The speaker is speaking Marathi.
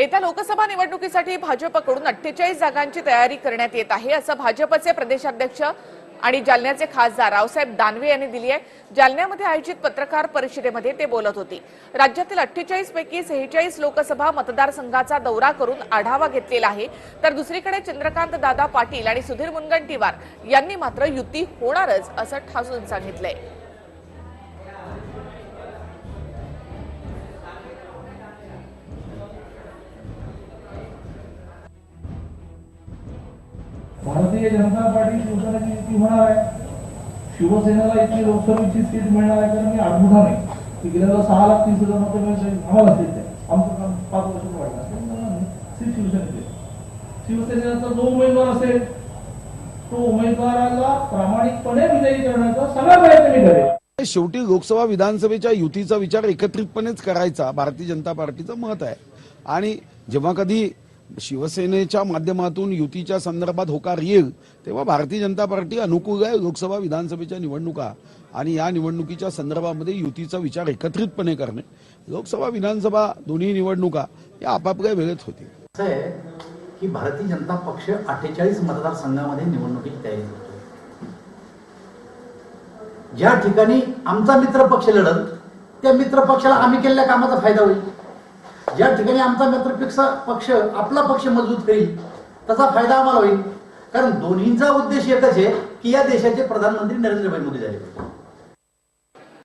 येत्या लोकसभा निवडणुकीसाठी भाजपकडून अठ्ठेचाळीस जागांची तयारी करण्यात येत आहे असं भाजपचे प्रदेशाध्यक्ष आणि जालन्याचे खासदार रावसाहेब दानवे यांनी दिली आहे. जालन्यामध्ये आयोजित पत्रकार परिषदेमध्ये ते बोलत होते. राज्यातील अठ्ठेचाळीस पैकी सेहेचाळीस लोकसभा मतदारसंघाचा दौरा करून आढावा घेतलेला आहे. तर दुसरीकडे चंद्रकांत दादा पाटील आणि सुधीर मुनगंटीवार यांनी मात्र युती होणारच असं ठासून सांगितलंय. भारतीय जनता पार्टी शिवसेनेची युती होणार आहे. शिवसेनेला इथली लोकसभेची सीट मिळणार आहे कारण मी आडमुठा नाही. की गेल्याला सहा लाख तीस हजार मतं मिळाले आम्हाला सीट आहे आमचं काम पाच वर्ष वाढणार सीट शिवसेनेची शिवसेनेचा जो उमेदवार असेल तो उमेदवाराला प्रामाणिकपणे विजयी करण्याचा सगळा प्रयत्न मी करेन. शेवटी लोकसभा विधानसभेच्या युतीचा विचार एकत्रितपणेच करायचा भारतीय जनता पार्टीचं मत आहे. आणि जेव्हा कधी शिवसेनेच्या माध्यमातून युतीच्या संदर्भात होकार येईल तेव्हा भारतीय जनता पार्टी अनुकूल आहे लोकसभा विधानसभेच्या निवडणुका. आणि या निवडणुकीच्या संदर्भामध्ये युतीचा विचार एकत्रितपणे करणे लोकसभा विधानसभा दोन्ही निवडणुका या आपापल्या वेळेत होतील. की भारतीय जनता पक्ष अठ्ठेचाळीस मतदारसंघामध्ये निवडणुकीची तयारी करतो ज्या ठिकाणी आमचा मित्र पक्ष लढत त्या मित्र पक्षाला आम्ही केलेल्या कामाचा फायदा होईल. ज्या ठिकाणी आमचा मित्र पक्ष आपला पक्ष मजबूत करील त्याचा फायदा आम्हाला होईल. कारण दोन्हींचा उद्देश एकच आहे की या देशाचे प्रधानमंत्री नरेंद्रभाई मोदी झाले. पाहिजे